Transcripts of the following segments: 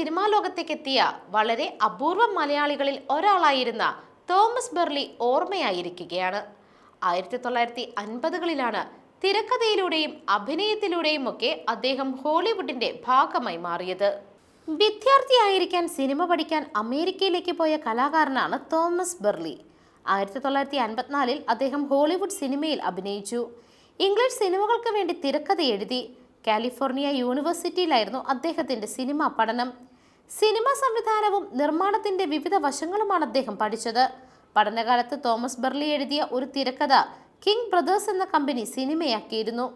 Cinema ലോകത്തേക്ക് എത്തിയ വളരെ അപൂർവ മലയാളികളിൽ ഒരാളായിരുന്ന തോമസ് ബെർലി ഓർമ്മയായിരിക്കുകയാണ്. ആയിരത്തി തൊള്ളായിരത്തി അൻപതുകളിലാണ് തിരക്കഥയിലൂടെയും അഭിനയത്തിലൂടെയും ഒക്കെ അദ്ദേഹം ഹോളിവുഡിന്റെ ഭാഗമായി മാറിയത്. വിദ്യാർത്ഥിയായിരിക്കാൻ സിനിമ പഠിക്കാൻ അമേരിക്കയിലേക്ക് പോയ കലാകാരനാണ് തോമസ് ബെർലി ആയിരത്തി തൊള്ളായിരത്തി അൻപത്തിനാലിൽ അദ്ദേഹം ഹോളിവുഡ് സിനിമയിൽ അഭിനയിച്ചു. ഇംഗ്ലീഷ് സിനിമകൾക്ക് വേണ്ടി തിരക്കഥ എഴുതി കാലിഫോർണിയ യൂണിവേഴ്സിറ്റിയിലായിരുന്നു അദ്ദേഹത്തിന്റെ സിനിമാ പഠനം. സിനിമ സംവിധാനവും നിർമ്മാണത്തിന്റെ വിവിധ വശങ്ങളുമാണ് അദ്ദേഹം പഠിച്ചത്. പഠനകാലത്ത് തോമസ് ബെർലി എഴുതിയ ഒരു തിരക്കഥ കിങ് ബ്രദേഴ്സ് എന്ന കമ്പനി സിനിമയാക്കിയിരുന്നു.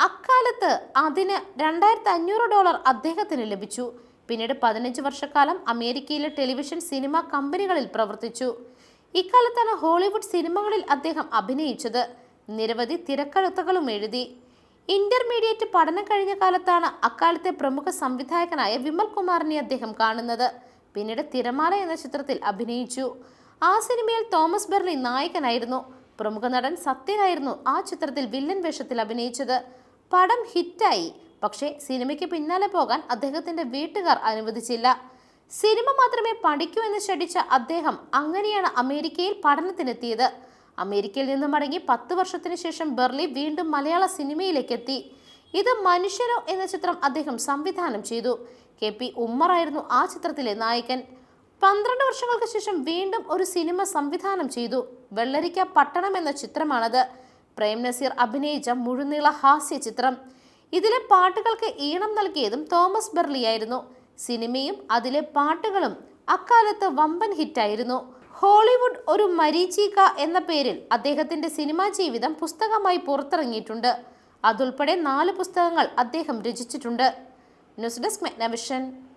അക്കാലത്ത് അതിന് രണ്ടായിരത്തി അഞ്ഞൂറ് ഡോളർ അദ്ദേഹത്തിന് ലഭിച്ചു. പിന്നീട് പതിനഞ്ച് വർഷക്കാലം അമേരിക്കയിലെ ടെലിവിഷൻ സിനിമ കമ്പനികളിൽ പ്രവർത്തിച്ചു. ഇക്കാലത്താണ് ഹോളിവുഡ് സിനിമകളിൽ അദ്ദേഹം അഭിനയിച്ചത്. നിരവധി തിരക്കഥകളും എഴുതി. ഇന്റർമീഡിയറ്റ് പഠനം കഴിഞ്ഞ കാലത്താണ് അക്കാലത്തെ പ്രമുഖ സംവിധായകനായ വിമൽ കുമാറിനെ അദ്ദേഹം കാണുന്നത്. പിന്നീട് തിരമാല എന്ന ചിത്രത്തിൽ അഭിനയിച്ചു. ആ സിനിമയിൽ തോമസ് ബെർലി നായകനായിരുന്നു. പ്രമുഖ നടൻ സത്യനായിരുന്നു ആ ചിത്രത്തിൽ വില്ലൻ വേഷത്തിൽ അഭിനയിച്ചത്. പടം ഹിറ്റായി. പക്ഷേ സിനിമയ്ക്ക് പിന്നാലെ പോകാൻ അദ്ദേഹത്തിന്റെ വീട്ടുകാർ അനുവദിച്ചില്ല. സിനിമ മാത്രമേ പഠിക്കൂ എന്ന് ശഠിച്ച അദ്ദേഹം അങ്ങനെയാണ് അമേരിക്കയിൽ പഠനത്തിനെത്തിയത്. അമേരിക്കയിൽ നിന്നും മടങ്ങി പത്ത് വർഷത്തിന് ശേഷം ബെർലി വീണ്ടും മലയാള സിനിമയിലേക്ക് എത്തി ഇത് മനുഷ്യരോ എന്ന ചിത്രം അദ്ദേഹം സംവിധാനം ചെയ്തു. കെ പി ഉമ്മറായിരുന്നു ആ ചിത്രത്തിലെ നായകൻ. പന്ത്രണ്ട് വർഷങ്ങൾക്ക് ശേഷം വീണ്ടും ഒരു സിനിമ സംവിധാനം ചെയ്തു. വെള്ളരിക്ക പട്ടണം എന്ന ചിത്രമാണത്. പ്രേം നസീർ അഭിനയിച്ച മുഴുനീള ഹാസ്യ ചിത്രം. ഇതിലെ പാട്ടുകൾക്ക് ഈണം നൽകിയതും തോമസ് ബെർലിയായിരുന്നു സിനിമയും അതിലെ പാട്ടുകളും അക്കാലത്ത് വമ്പൻ ഹിറ്റായിരുന്നു. ഹോളിവുഡ് ഒരു മരീചിക എന്ന പേരിൽ അദ്ദേഹത്തിന്റെ സിനിമാ ജീവിതം പുസ്തകമായി പുറത്തിറങ്ങിയിട്ടുണ്ട്. അതുൾപ്പെടെ നാല് പുസ്തകങ്ങൾ അദ്ദേഹം രചിച്ചിട്ടുണ്ട്. News desk മെഗ്നവിഷൻ.